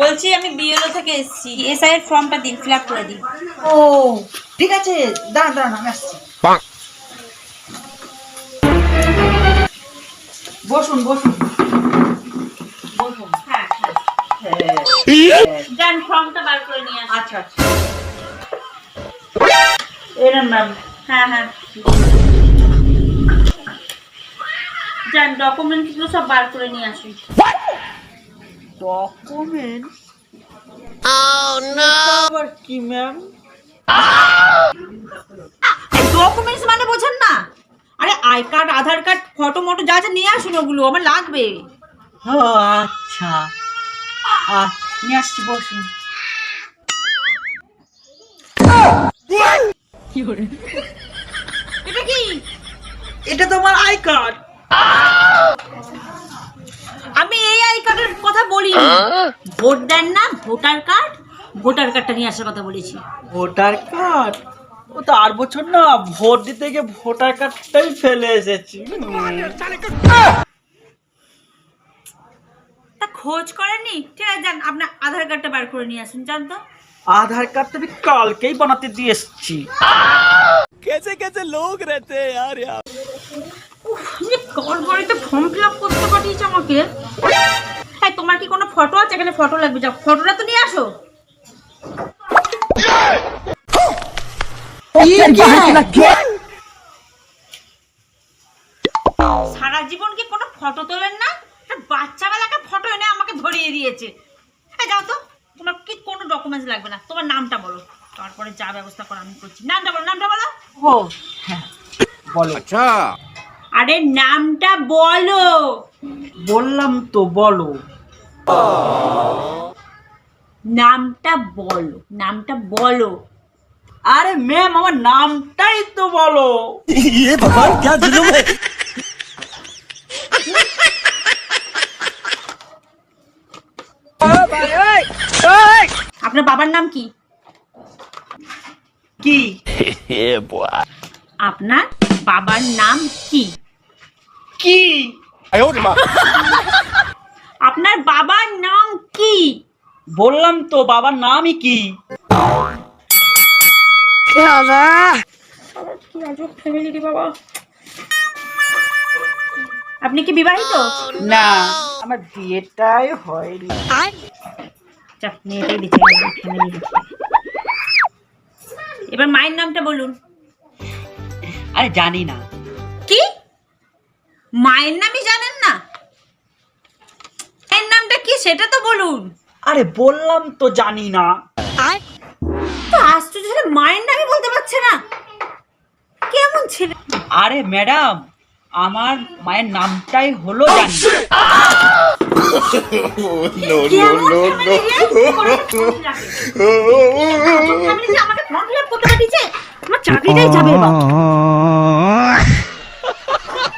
বলছি আমি বিএলও থেকে এসেছি। এসআই এর ফর্মটা দিন ফিল আপ করে দিন। ও ঠিক আছে দাঁড়ান দাঁড়ান আমি আসছি। বসুন বসুন বসুন। হ্যাঁ হ্যাঁ। হ্যাঁ, যান ফর্মটা বার করে নিয়ে আসুন। আচ্ছা আচ্ছা। এরা ম্যাম। হ্যাঁ হ্যাঁ। যান সব বার করে নিয়ে আসুন। ডকুমেন্ট আবার কি ম্যাম ডকুমেন্টস মানে বোঝেন না। আরে I card Aadhaar card photo মটো যা যা নিয়ে আসুন ওগুলো আমার লাগবে। ও আচ্ছা। আহ, নিয়ে আসছি বসুন। এটা কি? এটা তোমার আই কার্ড আমি এই আই কার্ডের কথা বলি ভোট দেন না ভোটার কার্ড ভোটার কার্ডটা নিয়ে আসার কথা বলেছি। Voter card? ও তো আর বছর না ভোট দিতে গিয়ে ভোটার কার্ডটাই ফেলে এসেছি। তা খোঁজ করেননি? ঠিক আছে যান আপনার আধার কার্ডটা বার করে নিয়ে আসুন জান তো। আধার কার্ড তো আমি কালকেই বানাতে দিয়ে এসেছি। লোক রেতে কল করে তো ফর্ম ফিল আপ করতে পাঠিয়েছে আমাকে। তোমার কি কোনো ফটো আছে? এখানে ফটো লাগবে। যাও ফটোটা তো নিয়ে আসো। সারা জীবন কি কোনো ফটো তোলেন না? একটা বাচ্চাবেলাকে ফটো এনে আমাকে ধরিয়ে দিয়েছে। হ্যাঁ যাও তো তোমার কি কোনো ডকুমেন্টস লাগবে না? তোমার নামটা বলো। তারপরে যা ব্যবস্থা করা আমি করছি। নামটা বলো নামটা বলো। ও হ্যাঁ বলো। আরে নামটা বলো। বললাম তো বলো। নামটা বলো নামটা বলো আরে ম্যাম আমার নামটাই তো বলো ये भगवान क्या जुलुम है আপনার বাবার নাম কি কি আপনার বাবার নাম কি কি আপনার বাবার নাম কি? বললাম তো বাবার নামই কি? ফ্যামিলি রে বাবা? আপনি কি বিবাহিত? না আমার বিয়েটাই হয়নি। যাক, মেয়েটাই বেঁচে গেল, family এবার মায়ের নামটা বলুন। আরে জানি না। কি? মায়ের নামই জানেন না? সেটা তো বলুন। আরে বললাম তো জানি না। তো আশ্চর্য মায়ের নামই বলতে পারছে না। কেমন ছেলে? আরে ম্যাডাম আমার মায়ের নামটাই হলো জানি। যে আমাকে form fill up করতে পাঠিয়েছে? আমার চাকরিটাই যাবে